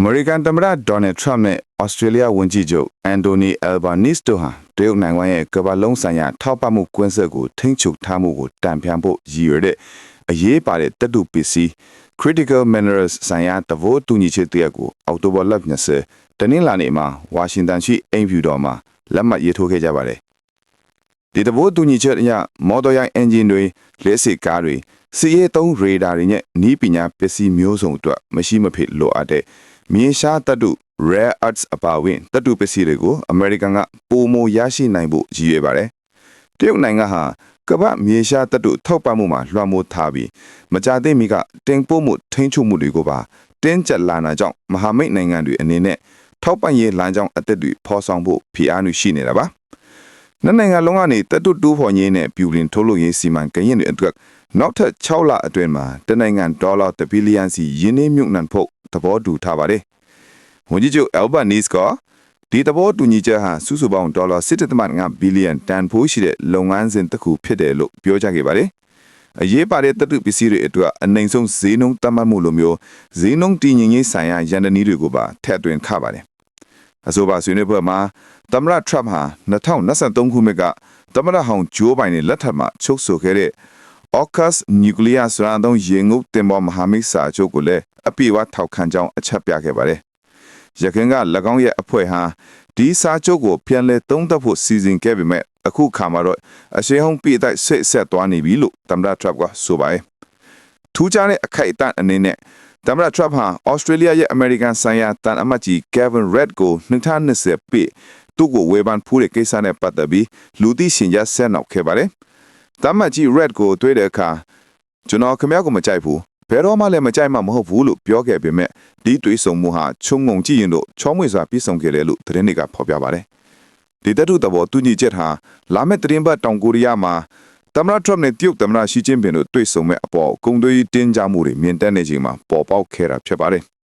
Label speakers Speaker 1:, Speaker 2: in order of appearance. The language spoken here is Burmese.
Speaker 1: အမေရိကန်သမ္မတဒေါ်နယ်ထရမ့်နဲ့ဩစတြေးလျဝန်ကြီးချုပ်အန်တိုနီအယ်ဘာနီစ်တို့ဟာတရုတ်နိုင်ငံရဲ့ကမ္ဘာလုံးဆိုင်ရာထောက်ပံ့မှုကွင်းဆက်ကိုထိန်းချုပ်ထားမှုကိုတံပြန်ဖို့ရည်ရွယ်တဲ့အရေးပါတဲ့တပ်တုပစ္စည်း critical minerals ဆိုင်ရာသဘောတူညီချက်တရက်ကိုအောက်တိုဘာလ20တနင်္လာနေ့မှာဝါရှင်တန်ရှိအိမ်ဖြူတော်မှာလက်မှတ်ရေးထိုးခဲ့ကြပါတယ်ဒီသဘောတူညီချက်အရမော်တော်ယာဉ်အင်ဂျင်တွေလက်စစ်ကားတွေစီအေသုံးရေဒါတွေနဲ့နီးပညာပစ္စည်းမျိုးစုံအတွက်မရှိမဖြစ်လိုအပ်တဲ့ မြေရှားတပ်တု rare earths အပါအဝင်တပ်တုပစ္စည်းတွေကိုအမေရိကန်ကပုံမရရှိနိုင်ဖို့ရည်ရွယ်ပါတယ်။တရုတ်နိုင်ငံဟာကမ္ဘာမြေရှားတပ်တုထောက်ပံ့မှုမှာလွှမ်းမိုးထားပြီးမကြသေးမီကတင်ပို့မှုထိန်းချုပ်မှုတွေကိုပါတင်းကျပ်လာတာကြောင့်မဟာမိတ်နိုင်ငံတွေအနေနဲ့ထောက်ပံ့ရေးလမ်းကြောင်းအသစ်တွေဖော်ဆောင်ဖို့ဖိအားနည်းရှိနေတာပါ။နှစ်နိုင်ငံလုံးကနေတပ်တုတူးဖော်ရေးနဲ့ပြူလင်ထုတ်လုပ်ရေးစီမံကိန်းတွေအတွက်နောက်ထပ်6လအတွင်းမှာတနိုင်ငံဒေါ်လာ1ဘီလီယံစီယင်းနှမြုပ်နှံဖို့ သဘောတူထားပါတယ်။ဝန်ကြီးချုပ်အယ်ဘတ်နီစ်ကဒီသဘောတူညီချက်ဟာစုစုပေါင်းဒေါ်လာ1.5ဘီလီယံတန်ဖိုးရှိတဲ့လုပ်ငန်းစဉ်တစ်ခုဖြစ်တယ်လို့ပြောကြားခဲ့ပါတယ်။အရေးပါတဲ့တတုပစ္စည်းတွေအတွက်အနိုင်ဆုံးဈေးနှုန်းတတ်မှတ်မှုလိုမျိုးဈေးနှုန်းတည်ငြိမ်ရေးဆိုင်ရာရန်တနည်းတွေကိုပါထည့်သွင်းခပါတယ်။အဆိုပါဆွေးနွေးပွဲမှာသမ္မတထရမ့်ဟာ2023ခုနှစ်ကသမ္မတဟောင်းဂျိုးဘိုင်နဲ့လက်ထပ်မှချုပ်ဆိုခဲ့တဲ့ AUKUS နျူကလ িয়ার စရန်တုံးရေငုပ်တင်ပေါ်မဟာမိတ်စာချုပ်ကိုလည်းအပြည့်အဝထောက်ခံကြောင်းအချက်ပြခဲ့ပါတယ်။ရခိုင်က၎င်းရဲ့အဖွဲ့ဟာဒီစာချုပ်ကိုပြန်လည်သုံးသပ်ဖို့စီစဉ်ခဲ့ပေမဲ့အခုခါမှာတော့အရှိန်ဟုန်ပြည့်တိုက်ဆိတ်ဆက်သွားနေပြီလို့သမ္မတထရမ့်ကဆိုပါတယ်။ထူးခြားတဲ့အခိုက်အတန့်အနေနဲ့သမ္မတထရမ့်ဟာဩစတြေးလျရဲ့အမေရိကန်ဆိုင်ရာတန်အမတ်ကြီး Kevin Red ကို2020ပြည့်သူ့ကိုဝေဖန်ဖူးတဲ့ကိစ္စနဲ့ပတ်သက်ပြီးလူသိရှင်ကြားဆက်နောက်ခဲ့ပါတယ်။ တမတ်ကြီး Red ကိုတွေ့တဲ့အခါကျွန်တော်ခင်ဗျားကိုမကြိုက်ဘူးဘယ်တော့မှလည်းမကြိုက်မှမဟုတ်ဘူးလို့ပြောခဲ့ပေမဲ့ဒီတွေးဆုံမှုဟာချုံငုံကြည့်ရင်တော့ချောမွေစွာပြည့်စုံခဲ့တယ်လို့သတင်းတွေကဖော်ပြပါတယ်။ဒီတတုတဘောတူညီချက်ဟာလာမယ့်သတင်းပတ်တောင်ကိုရီးယားမှာသမ္မတထရမ့်နဲ့တရုတ်သမ္မတရှီကျင်းပင်တို့တွေ့ဆုံမဲ့အပေါ်ဂုံသွေးတင်းကြမှုတွေမြင့်တက်နေချိန်မှာပေါ်ပေါက်ခဲ့တာဖြစ်ပါတယ်။